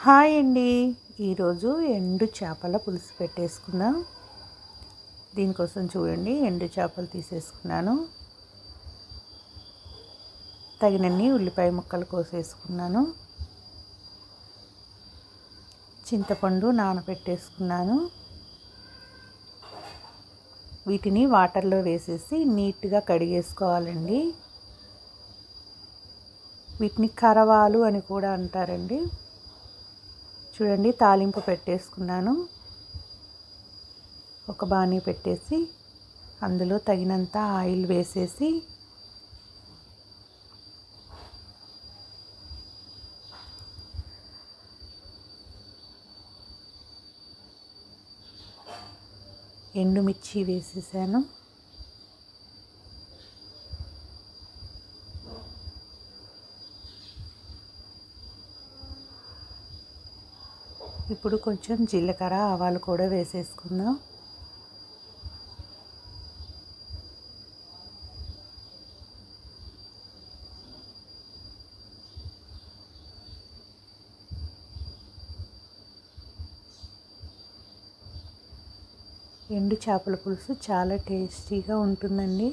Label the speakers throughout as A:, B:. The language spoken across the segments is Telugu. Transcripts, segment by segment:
A: హాయ్ అండి. ఈరోజు ఎండు చేపల పులుసు పెట్టేసుకుందాం. దీనికోసం చూడండి ఎండు చేపలు తీసేసుకున్నాను. తగినన్ని ఉల్లిపాయ ముక్కలు కోసేసుకున్నాను. చింతపండు నానబెట్టేసుకున్నాను. వీటిని వాటర్లో వేసేసి నీట్గా కడిగేసుకోవాలండి. వీటిని కరవాలు అని కూడా అంటారండి. చూడండి తాలింపు పెట్టేసుకున్నాను. ఒక బాణీ పెట్టేసి అందులో తగినంత ఆయిల్ వేసేసి ఎండుమిర్చి వేసేసాను. ఇప్పుడు కొంచెం జీలకర్ర ఆవాలు కూడా వేసేసుకుందాం. ఎండు చేపల పులుసు చాలా టేస్టీగా ఉంటుందండి.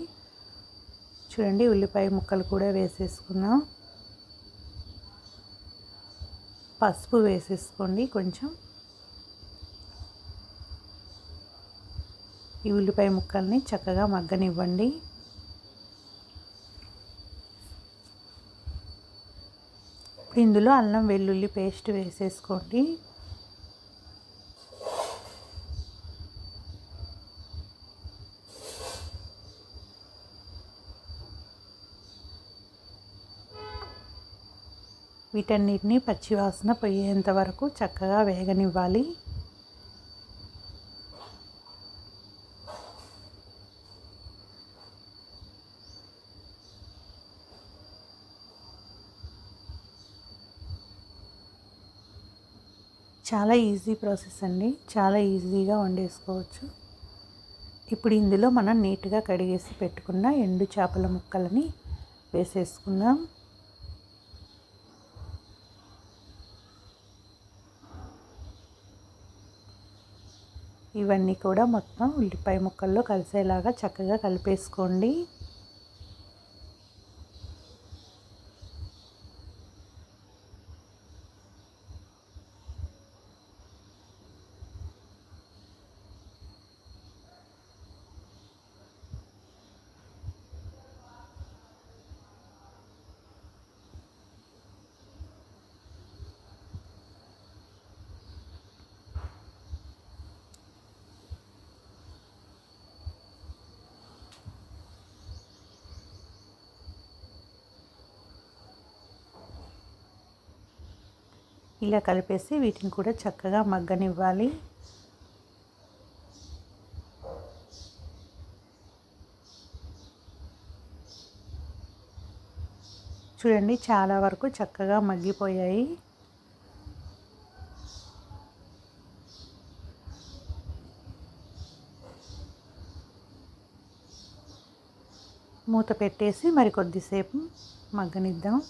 A: చూడండి ఉల్లిపాయ ముక్కలు కూడా వేసేసుకున్నాం. పసుపు వేసేసుకోండి కొంచెం. ఈ ఉల్లిపాయ ముక్కల్ని చక్కగా మగ్గనివ్వండి. ఇప్పుడు ఇందులో అల్లం వెల్లుల్లి పేస్ట్ వేసేసుకోండి. వీటన్నిటిని పచ్చివాసన పోయేంత వరకు చక్కగా వేగనివ్వాలి. చాలా ఈజీ ప్రాసెస్ అండి. చాలా ఈజీగా వండేసుకోవచ్చు. ఇప్పుడు ఇందులో మనం నీట్గా కడిగేసి పెట్టుకున్న ఎండు చేపల ముక్కలని వేసేసుకుందాం. ఇవన్నీ కూడా మొత్తం ఉల్లిపాయ ముక్కల్లో కలిసేలాగా చక్కగా కలిపేసుకోండి. ఇలా కలిపేసి వీటిని కూడా చక్కగా మగ్గనివ్వాలి. చూడండి చాలా వరకు చక్కగా మగ్గిపోయాయి. మూత పెట్టేసి మరి కొద్దిసేపు మగ్గనిద్దాం.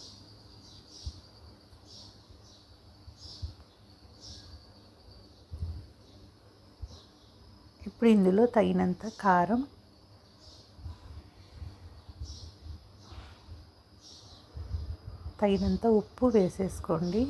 A: ఇప్పుడు ఇందులో తగినంత కారం. తగినంత ఉప్పు వేసేసుకోండి.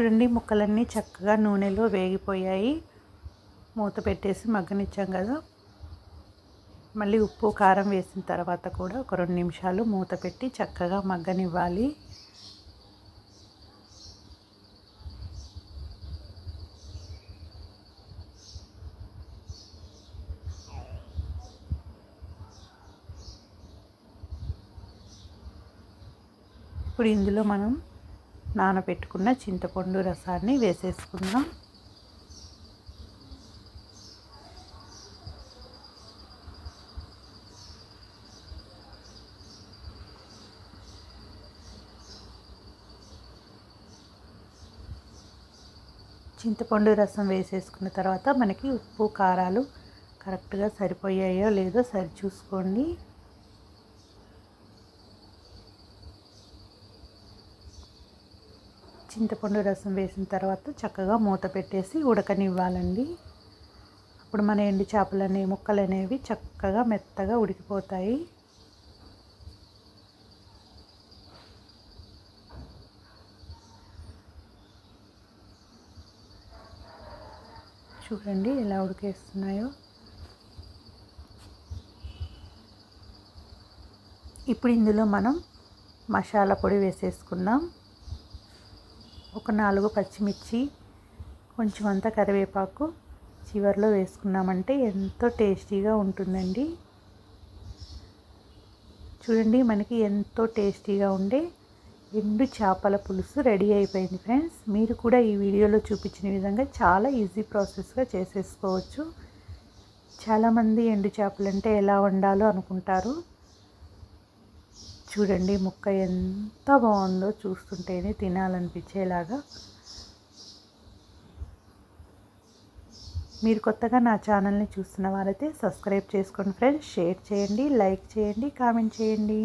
A: చూడండి ముక్కలన్నీ చక్కగా నూనెలో వేగిపోయాయి. మూత పెట్టేసి మగ్గనిచ్చాం కదా. మళ్ళీ ఉప్పు కారం వేసిన తర్వాత కూడా ఒక రెండు నిమిషాలు మూత పెట్టి చక్కగా మగ్గనివ్వాలి. ఇప్పుడు ఇందులో మనం నానబెట్టుకున్న చింతపండు రసాన్ని వేసేసుకుందాం. చింతపండు రసం వేసేసుకున్న తర్వాత మనకి ఉప్పు కారాలు కరెక్ట్గా సరిపోయాయో లేదో సరి చూసుకోండి. చింతపండు రసం వేసిన తర్వాత చక్కగా మూత పెట్టేసి ఉడకనివ్వాలండి. అప్పుడు మన ఎండు చేపలు అనేవి ముక్కలు అనేవి చక్కగా మెత్తగా ఉడికిపోతాయి. చూడండి ఎలా ఉడికేస్తున్నాయో. ఇప్పుడు ఇందులో మనం మసాలా పొడి వేసేసుకుందాం. ఒక నాలుగు పచ్చిమిర్చి కొంచెం అంతా కరివేపాకు చివరిలో వేసుకున్నామంటే ఎంతో టేస్టీగా ఉంటుందండి. చూడండి మనకి ఎంతో టేస్టీగా ఉండే ఎండు చేపల పులుసు రెడీ అయిపోయింది ఫ్రెండ్స్. మీరు కూడా ఈ వీడియోలో చూపించిన విధంగా చాలా ఈజీ ప్రాసెస్గా చేసేసుకోవచ్చు. చాలామంది ఎండు చేపలు అంటే ఎలా వండాలో అనుకుంటారు. చూడండి ముక్క ఎంత బాగుందో చూస్తుంటేనే తినాలనిపించేలాగా. మీరు కొత్తగా నా ఛానల్ని చూస్తున్న వారైతే సబ్స్క్రైబ్ చేసుకోండి ఫ్రెండ్స్ షేర్ చేయండి లైక్ చేయండి కామెంట్ చేయండి.